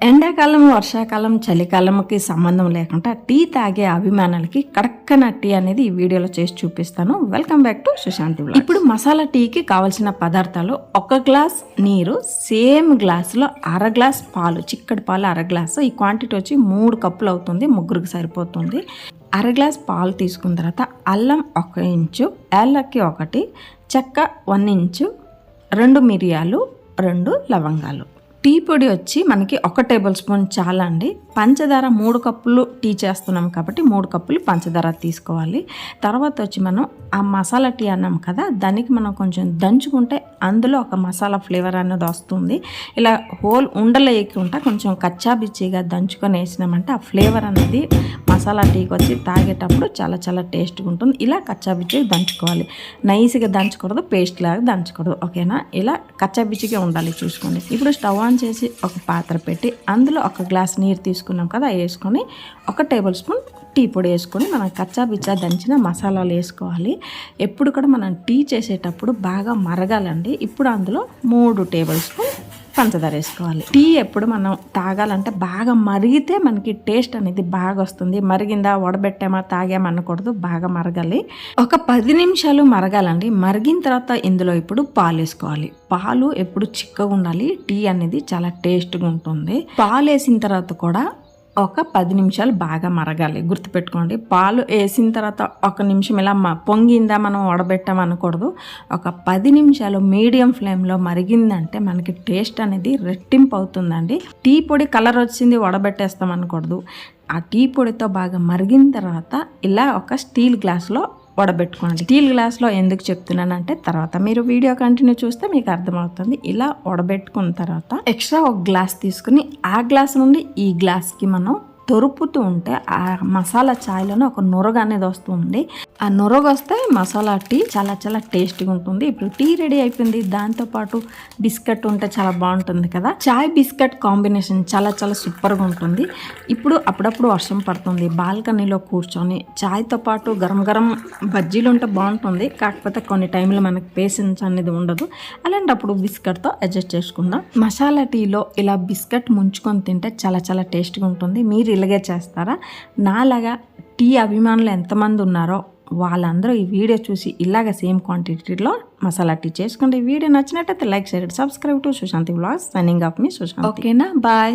ఎండాకాలం వర్షాకాలం చలికాలంకి సంబంధం లేకుండా టీ తాగే అభిమానులకి కడక్కన టీ అనేది ఈ వీడియోలో చేసి చూపిస్తాను. వెల్కమ్ బ్యాక్ టు సుశాంతి ఇప్పుడు మసాలా టీకి కావలసిన పదార్థాలు ఒక గ్లాస్ నీరు సేమ్ గ్లాసులో అర గ్లాస్ పాలు చిక్కటి పాలు అర గ్లాసు. ఈ క్వాంటిటీ వచ్చి మూడు కప్పులు అవుతుంది ముగ్గురికి సరిపోతుంది. అర గ్లాస్ పాలు తీసుకున్న తర్వాత అల్లం ఒక ఇంచు ఏలక్కి ఒకటి చెక్క వన్ ఇంచు రెండు మిరియాలు రెండు లవంగాలు. టీ పొడి వచ్చి మనకి ఒక టేబుల్ స్పూన్ చాలా అండి పంచదార మూడు కప్పులు టీ చేస్తున్నాం కాబట్టి మూడు కప్పులు పంచదార తీసుకోవాలి. తర్వాత వచ్చి మనం ఆ మసాలా టీ అన్నాం కదా దానికి మనం కొంచెం దంచుకుంటే అందులో ఒక మసాలా ఫ్లేవర్ అనేది వస్తుంది. ఇలా హోల్ ఉండలేకుండా కొంచెం కచ్చా బిచ్చిగా దంచుకొని వేసినామంటే ఆ ఫ్లేవర్ అనేది మసాలా టీకి వచ్చి తాగేటప్పుడు చాలా చాలా టేస్ట్గా ఉంటుంది. ఇలా కచ్చాబిచ్చి దంచుకోవాలి. నైస్గా దంచకూడదు పేస్ట్ లాగా దంచకూడదు. ఓకేనా? ఇలా కచ్చాబిచ్చిగా ఉండాలి చూసుకోండి. ఇప్పుడు స్టవ్ ఆన్ చేసి ఒక పాత్ర పెట్టి అందులో ఒక గ్లాస్ నీరు తీసుకున్నాం కదా వేసుకొని ఒక టేబుల్ స్పూన్ టీ పొడి వేసుకొని మనం కచ్చా బిచ్చా దంచిన మసాలాలు వేసుకోవాలి. ఎప్పుడు కూడా మనం టీ చేసేటప్పుడు బాగా మరగాలండి. ఇప్పుడు అందులో మూడు టేబుల్ స్పూన్ పంచదార వేసుకోవాలి టీ ఎప్పుడు మనం తాగాలంటే బాగా మరిగితే మనకి టేస్ట్ అనేది బాగా వస్తుంది. మరిగిందా వడబెట్టామా తాగామా అనకూడదు. బాగా మరగాలి. ఒక పది నిమిషాలు మరగాలండి. మరిగిన తర్వాత ఇందులో ఇప్పుడు పాలు వేసుకోవాలి. పాలు ఎప్పుడు చిక్కగా ఉండాలి. టీ అనేది చాలా టేస్ట్గా ఉంటుంది. పాలు వేసిన తర్వాత కూడా ఒక పది నిమిషాలు బాగా మరగాలి. గుర్తుపెట్టుకోండి పాలు వేసిన తర్వాత ఒక నిమిషం ఇలా పొంగిందా మనం వడబెట్టాం అనకూడదు. ఒక పది నిమిషాలు మీడియం ఫ్లేమ్లో మరిగిందంటే మనకి టేస్ట్ అనేది రెట్టింపు అవుతుందండి. టీ పొడి కలర్ వచ్చింది వడబెట్టేస్తాం అనకూడదు. ఆ టీ పొడితో బాగా మరిగిన తర్వాత ఇలా ఒక స్టీల్ గ్లాస్లో వడబెట్టుకోండి స్టీల్ గ్లాస్లో ఎందుకు చెప్తున్నానంటే తర్వాత మీరు వీడియో కంటిన్యూ చూస్తే మీకు అర్థమవుతుంది. ఇలా వడబెట్టుకున్న తర్వాత ఎక్స్ట్రా ఒక గ్లాస్ తీసుకుని ఆ గ్లాస్ నుండి ఈ గ్లాస్కి మనం తొరుపుతూ ఉంటే ఆ మసాలా ఛాయ్లోనే ఒక నొరగ అనేది వస్తుంది. ఆ నొరగ వస్తే మసాలా టీ చాలా చాలా టేస్టీగా ఉంటుంది. ఇప్పుడు టీ రెడీ అయిపోయింది. దాంతోపాటు బిస్కెట్ ఉంటే చాలా బాగుంటుంది కదా. చాయ్ బిస్కెట్ కాంబినేషన్ చాలా చాలా సూపర్గా ఉంటుంది. ఇప్పుడు అప్పుడప్పుడు వర్షం పడుతుంది. బాల్కనీలో కూర్చొని చాయ్తో పాటు గరం గరం బజ్జీలు ఉంటే బాగుంటుంది. కాకపోతే కొన్ని టైంలో మనకి పేషెన్స్ అనేది ఉండదు. అలాంటప్పుడు బిస్కెట్తో అడ్జస్ట్ చేసుకుందాం. మసాలా టీలో ఇలా బిస్కెట్ ముంచుకొని తింటే చాలా చాలా టేస్ట్గా ఉంటుంది. మీరు ఇలాగే చేస్తారా? నాలాగా టీ అభిమానులు ఎంతమంది ఉన్నారో వాళ్ళందరూ ఈ వీడియో చూసి ఇలాగ సేమ్ క్వాంటిటీలో మసాలా టీ చేసుకోండి వీడియో నచ్చినట్టయితే like share subscribe to Sushanti vlogs signing off మీ సుశాంతి. ఓకేనా? బాయ్.